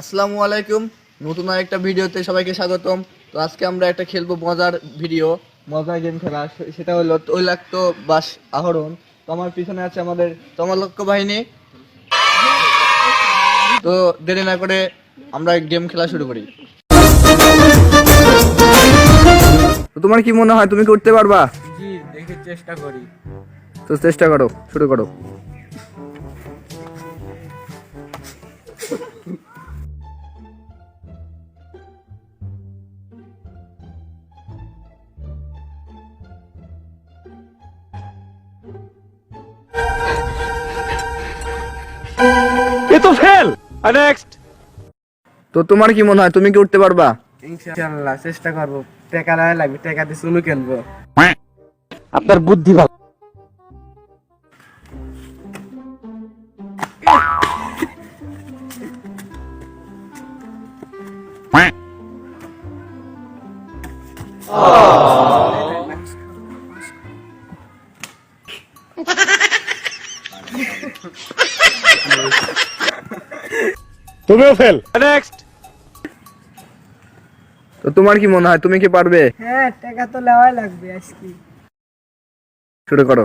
আসসালামু আলাইকুম। নতুন আরেকটা ভিডিওতে সবাইকে স্বাগতম। তো আজকে আমরা একটা খেলব মজার ভিডিও মজার গেম খেলা। সেটা হলো তৈলাক্ত বাস আহরণ। তো আমার পিছনে আছে আমাদের তমালক্ষ বাহিনী। তো দেরি না করে আমরা গেম খেলা শুরু করি। তো তোমার কি মনে হয় তুমি করতে পারবা? জি দেখে চেষ্টা করি। তো চেষ্টা করো শুরু করো। তো ফেল! নেক্সট তো তোমার কি মনে হয় তুমি কি উঠতে পারবা? ইনশাআল্লাহ চেষ্টা করব। টাকা না লাগবে টাকা দিয়ে সুলু খেলব। আপনার বুদ্ধি ভালো। Oh. তুমিও ফেল নেক্সট তো তোমার কি মনে হয় তুমি কি পারবে? হ্যাঁ টাকা তো নেওয়াই লাগবে আজকে। শুরু করো।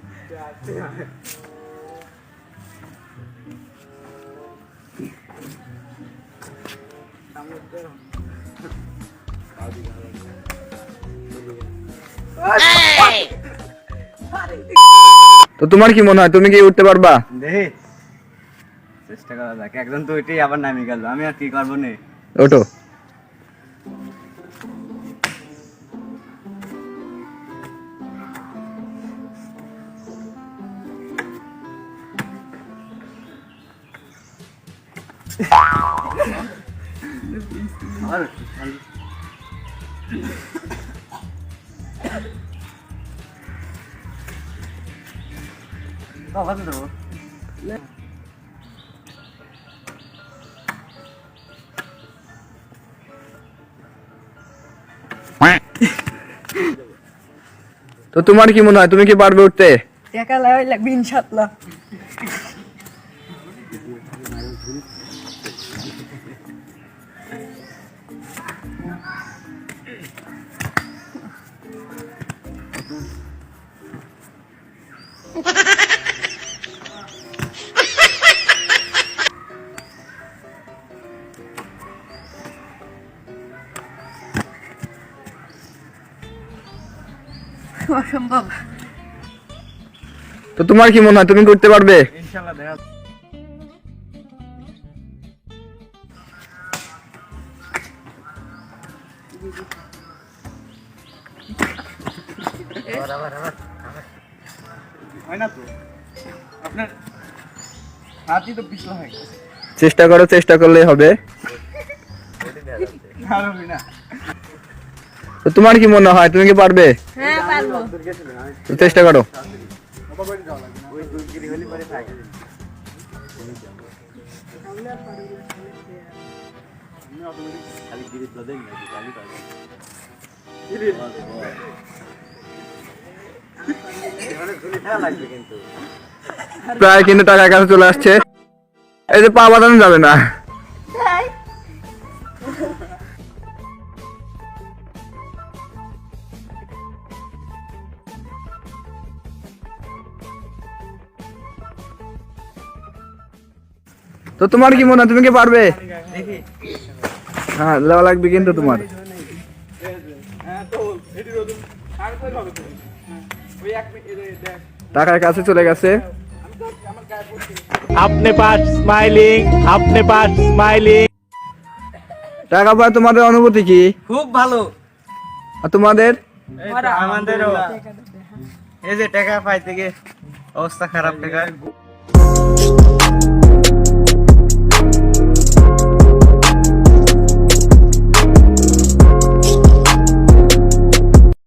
তো তোমার কি মনে হয় তুমি কি উঠতে পারবা দেখি চেষ্টা করা যাক একজন তো ওইটাই আবার নামে গেল আমি আর কি করব নে ওঠো আর বাবা তো দেবো তো তোমার কি মনে হয় তুমি কি পারবে উঠতে টাকা নেওয়াই লাগবে ইনশাআল্লাহ অসম্ভব। তো তোমার কি মনে হয় তুমি কি উঠতে পারবে? ইনশাল্লাহ দেখা না তো? আপনার হাতই তো পিছলা গেছে। চেষ্টা করো চেষ্টা করলেই হবে না। তোমার কি মনে হয়? তুমি কি পারবে? হ্যাঁ পারব। চেষ্টা করো। প্রায় কিন্তু টাকার কাছে চলে আসছে। এই যে পা বাঁধানো যাবে না। তো তোমার কি মনে হয়? তুমি কি পারবে? হ্যাঁ দেওয়া লাগবে কিন্তু তোমার। টাকার কাছে চলে গেছে। আপনি পাঁচ স্মাইলিং আপনি পাঁচ স্মাইলিং। টাকা পায় তোমাদের অনুভূতি কি? খুব ভালো। আর তোমাদের? আমাদেরও। এই যে টাকা পাই থেকে অবস্থা খারাপ টাকা।